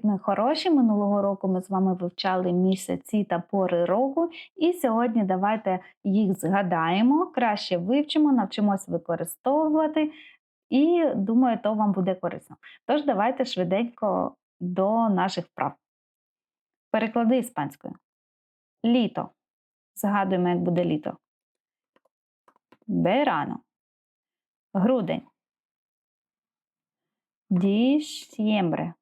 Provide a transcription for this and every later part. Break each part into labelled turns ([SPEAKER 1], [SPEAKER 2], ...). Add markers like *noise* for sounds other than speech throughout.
[SPEAKER 1] Привіт, мої хороші! Минулого року ми з вами вивчали місяці та пори року, і сьогодні давайте їх згадаємо, краще вивчимо, навчимось використовувати, і думаю, то вам буде корисно. Тож, давайте швиденько до наших вправ. Переклади іспанською. Літо. Згадуємо, як буде літо. Verano. Грудень. Дісємбре.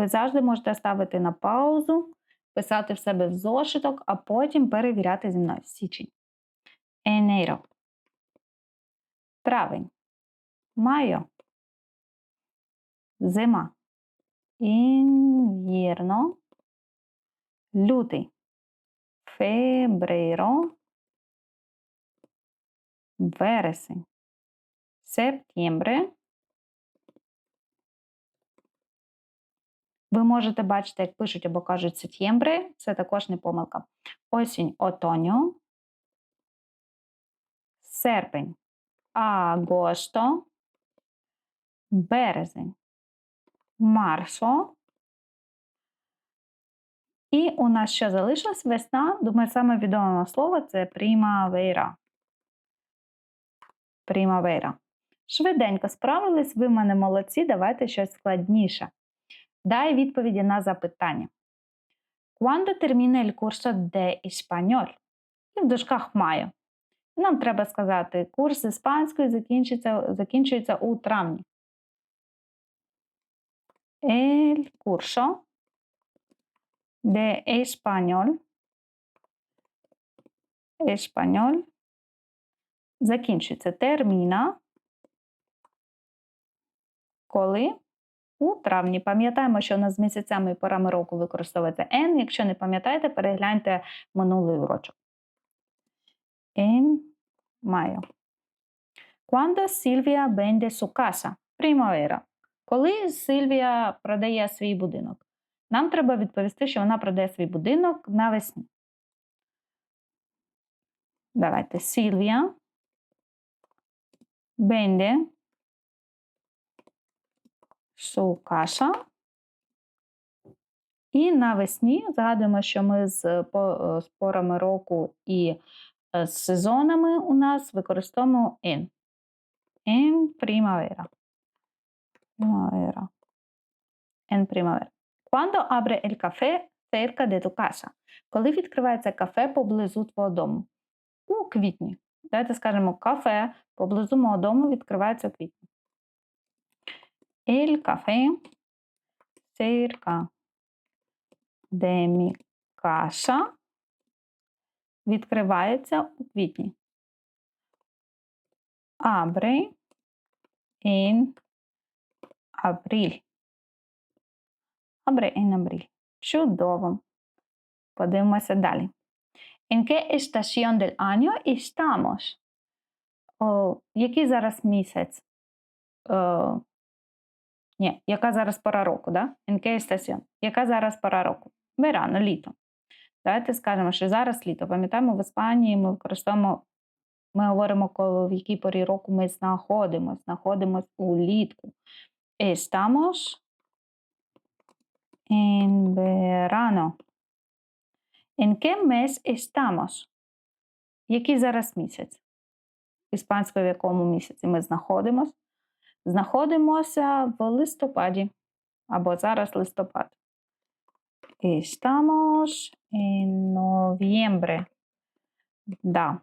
[SPEAKER 1] Ви завжди можете ставити на паузу, писати в себе в зошиток, а потім перевіряти зі мною січень. Енейро. Травень. Майо. Зима. Інвірно. Лютий. Фебреро. Вересень. Септємбре. Ви можете бачити, як пишуть або кажуть сетємбре, це також не помилка. Осінь отоньо, серпень, агосто, березень, марсо. І у нас ще залишилась весна. Думаю, саме відоме слово це примавера. Примавера. Швиденько справились, ви мене молодці, давайте щось складніше. Дай відповіді на запитання. Cuando termina el curso de español? І в дужках маю. Нам треба сказати, курс іспанської закінчується, закінчується у травні. El curso de español. Español. Закінчується терміна. Коли? У травні. Пам'ятаємо, що у нас з місяцями і порами року використовується N. Якщо не пам'ятаєте, перегляньте минулий урочок. En mayo. Cuando Silvia vende su casa? Primavera. Коли Сильвія продає свій будинок? Нам треба відповісти, що вона продає свій будинок навесні. Давайте Сильвія vende Сукаша. І навесні згадуємо, що ми з е, з порами року і е, з сезонами у нас використовуємо in. In primavera. Primavera. En primavera. Quando abre el café cerca de tu casa? Коли відкривається кафе поблизу твого дому? У квітні. Давайте скажемо, кафе поблизу мого дому відкривається у квітні. El café cerca de mi casa відкривається у квітні. Abre en abril. Abre en abril. Чудово. Подивимося далі. En qué estación del año estamos? О, який зараз місяць? О, ні, яка зараз пора року, да? En qué? Яка зараз пора року? Верано, літо. Давайте скажемо, що зараз літо. Пам'ятаємо, в Іспанії ми використовуємо, ми говоримо, коли, в якій порі року ми знаходимося. Знаходимося улітку. Estamos en verano. En qué mes estamos? Який зараз місяць? Іспанською в якому місяці ми знаходимося? Знаходимося в листопаді. Або зараз листопад. Estamos en noviembre. Да.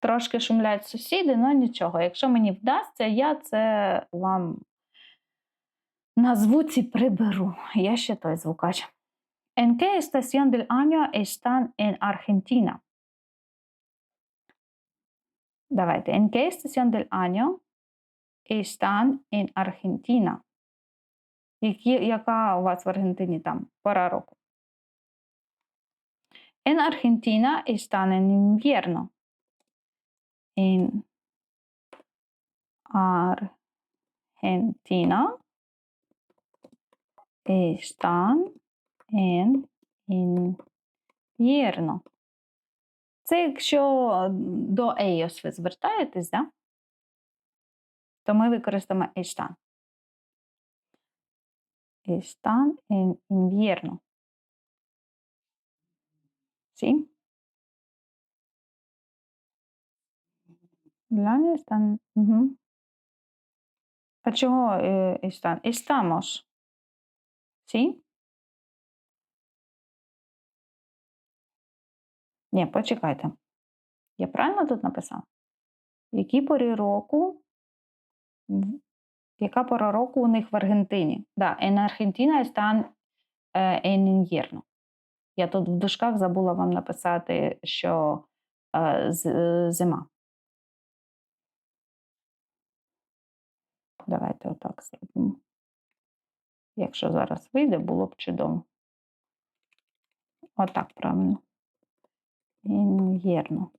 [SPEAKER 1] Трошки шумлять сусіди, але нічого. Якщо мені вдасться, я це вам на звуці приберу. Я ще той звукач. En qué estación del año están en Argentina? Давайте. En qué estación del año están en Argentina. Які, яка у вас в Аргентині там пора року? En Argentina están en invierno. En Argentina están en invierno. Це якщо до ellos ви звертаєтесь, да? То ми використаємо están. están en invierno. ¿Sí? Están. Угу. А чого están? Estamos. ¿Sí? Ні, почекайте. Я правильно тут написав? Які пори року? Яка пора року у них в Аргентині? Да, en Argentina están е, en invierno. Я тут в дужках забула вам написати, що е, е, зима. Давайте отак зробимо. Якщо зараз вийде, було б чудово. Отак правильно. Інвірно.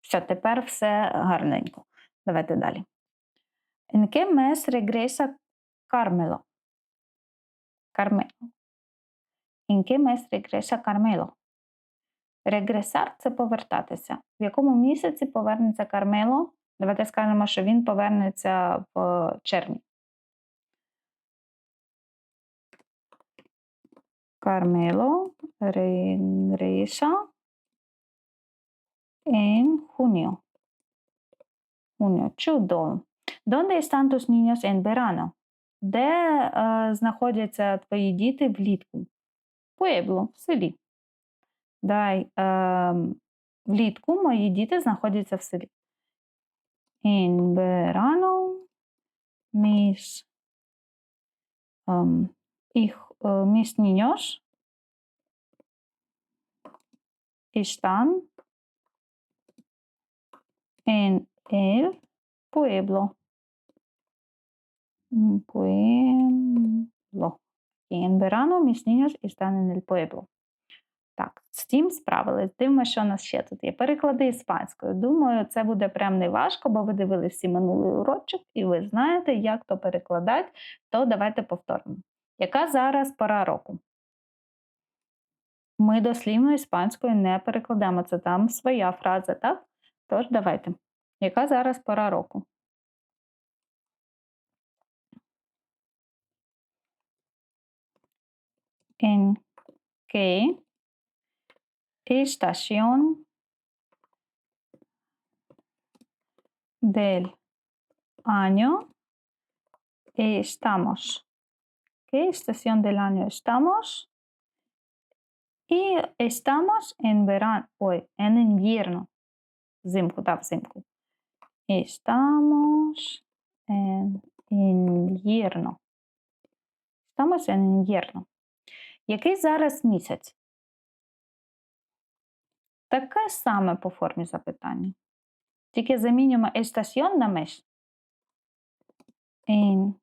[SPEAKER 1] Все, тепер все гарненько. Давайте далі. En qué mes regresa Carmelo? Carmelo. En qué mes regresa Carmelo? Регресар це повертатися. В якому місяці повернеться Кармело? Давайте скажемо, що він повернеться в червні. Carmelo regresa en junio. Junio. Чудово. ¿Dónde están tus niños en verano? Де е, знаходяться твої діти влітку? Пуебло, в селі. Дай, е, влітку мої діти знаходяться в селі. En verano mis, um, их, uh, mis niños el pueblo. Mm, Pueblo. Y en verano mis niños están en el pueblo. Так, з цим справились. Дивимося, що у нас ще тут є. Переклади іспанською. Думаю, це буде прям не важко, бо ви дивились всі минулий урочок, і ви знаєте, як то перекладати, то давайте повторимо. Яка зараз пора року? Ми дослівно іспанською не перекладемо. Це там своя фраза, так? Тож давайте. Яка зараз пора року? En qué estación del año estamos? ¿Qué estación del año estamos? Y estamos en verano, ой, en invierno. Взимку, да, взимку. Estamos en invierno. Estamos en invierno. Який зараз місяць? Таке саме по формі запитання. Тільки замінюємо estación на mes. En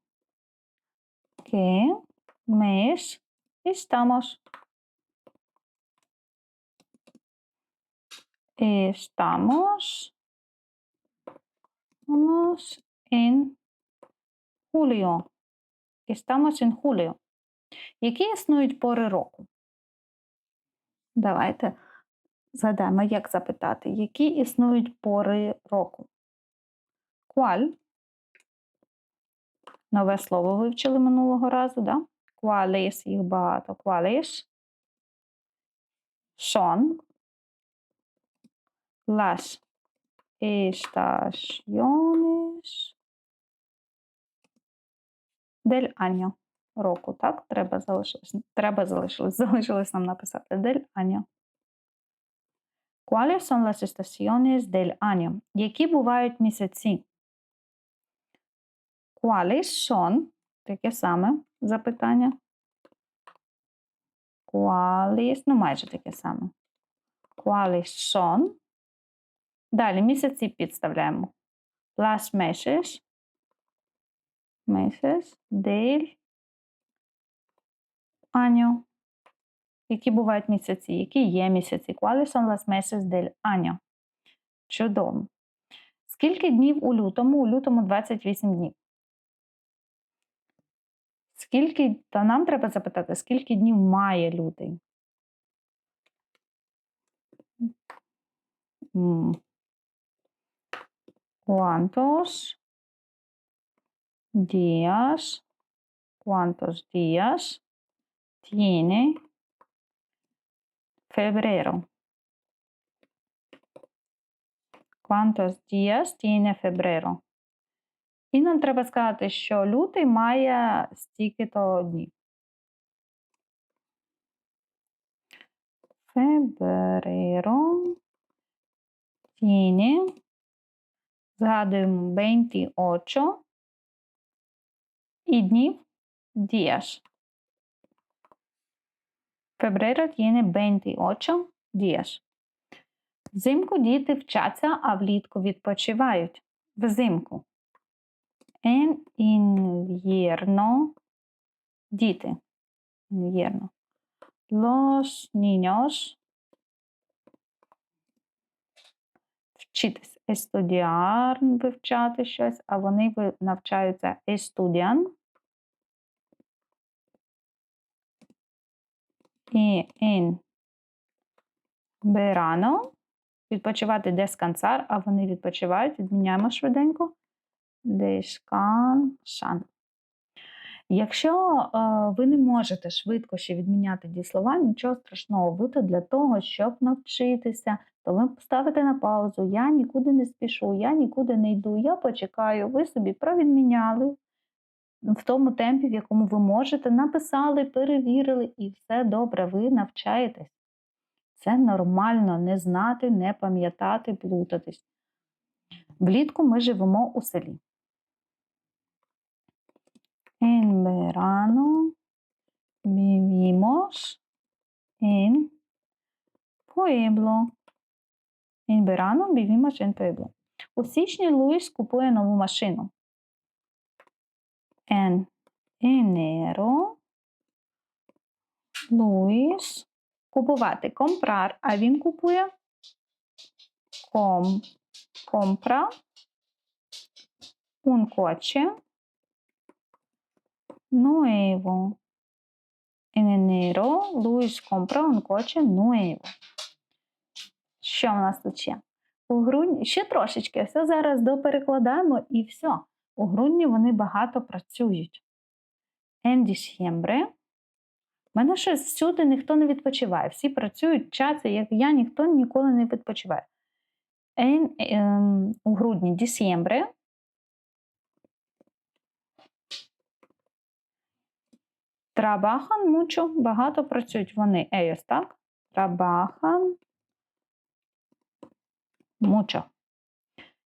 [SPEAKER 1] qué mes estamos? Estamos, estamos en julio. Estamos en julio. Які існують пори року? Давайте згадаємо, як запитати, які існують пори року. Qual? Нове слово вивчили минулого разу, да? Quales, їх багато. Quales? Son las estaciones del año року, так? Треба залишилось, треба залишилось, *laughs* залишилось нам написати del año. ¿Cuáles son las estaciones del año? Які бувають місяці? ¿Cuáles son? Таке саме запитання. ¿Cuáles? Ну, майже таке саме. ¿Cuáles son? Далі місяці підставляємо. Las meses. Meses del año. Які бувають місяці? Які є місяці? ¿Cuáles son las meses del año? Чудово. Скільки днів у лютому? У лютому 28 днів. Скільки, та нам треба запитати, скільки днів має лютий? М. ¿Cuántos días cuántos días tiene febrero? Cuántos días tiene febrero? І нам треба сказати, що лютий має стільки-то днів. Febrero tiene, згадуємо 28 і днів días. Febrero tiene 28 días. Взимку діти вчаться, а влітку відпочивають. Взимку. En invierno діти. Invierno. Los niños вчитись. Estudiar – вивчати щось, а вони навчаються estudian. І en verano відпочивати descansar, а вони відпочивають. Відміняємо швиденько. Descansan. Якщо е, ви не можете швидко ще відміняти дієслова, нічого страшного, ви тут для того, щоб навчитися, то ви поставите на паузу, я нікуди не спішу, я нікуди не йду, я почекаю, ви собі провідміняли в тому темпі, в якому ви можете, написали, перевірили, і все добре, ви навчаєтесь. Це нормально не знати, не пам'ятати, плутатись. Влітку ми живемо у селі. En verano vivimos en pueblo. En verano vivimos en pueblo. У січні Луїс купує нову машину. En enero Луїс купувати comprar, а він купує com, compra un coche nuevo. En enero Luis compra un coche nuevo. Що в нас тут ще? У грудні ще трошечки, все зараз доперекладаємо і все. У грудні вони багато працюють. En diciembre. У мене щось всюди ніхто не відпочиває. Всі працюють час, як я, ніхто ніколи не відпочиває. En, ем, у грудні diciembre. Trabajan mucho, багато працюють вони. Ellos, так? Trabajan mucho.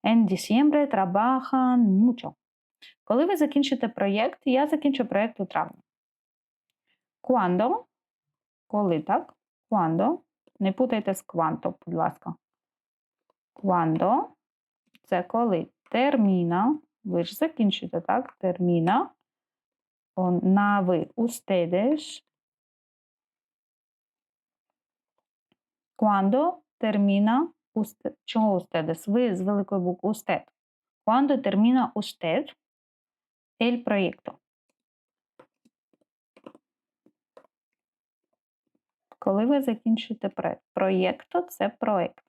[SPEAKER 1] En trabajan mucho. Коли ви закінчите проєкт, я закінчу проєкт у травні. Quando? Коли, так? Quando? Не путайте з кванто, будь ласка. Quando? Це коли. Терміна. Ви ж закінчите, так? Терміна. Ви. Ustedes. Cuando termina usted. Чого ustedes? Ви з великої букви usted. Cuando termina usted el proyecto. Коли ви закінчуєте проєкт. Проєкто це проєкт.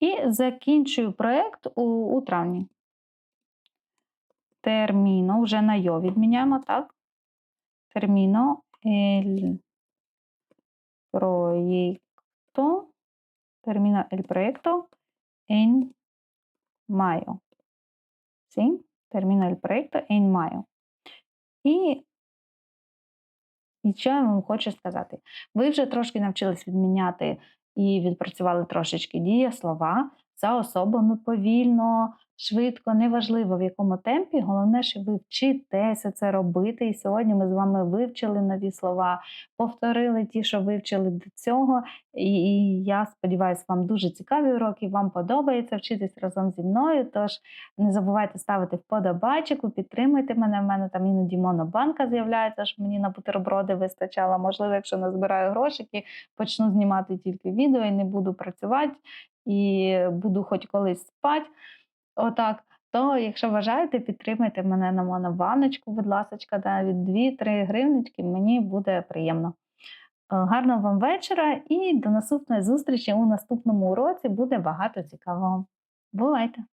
[SPEAKER 1] І закінчую проєкт у, у травні. Терміно, вже на йо відміняємо, так? Терміно el proyecto. Termina el proyecto en mayo. ¿Sí? Termina el proyecto en mayo. І, і що я вам хочу сказати? Ви вже трошки навчились відміняти і відпрацювали трошечки дієслова за особами повільно, швидко, неважливо в якому темпі. Головне, що ви вчитеся це робити. І сьогодні ми з вами вивчили нові слова, повторили ті, що вивчили до цього. І, і я сподіваюся, вам дуже цікаві уроки, вам подобається вчитись разом зі мною. Тож не забувайте ставити вподобайчику, підтримуйте мене. В мене там іноді монобанка з'являється, щоб мені на бутерброди вистачало. Можливо, якщо назбираю грошики, почну знімати тільки відео і не буду працювати, і буду хоч колись спати. Отак. То, якщо бажаєте, підтримайте мене на монобаночку, будь ласка, навіть 2-3 гривнички, мені буде приємно. Е, Гарного вам вечора і до наступної зустрічі у наступному уроці буде багато цікавого. Бувайте!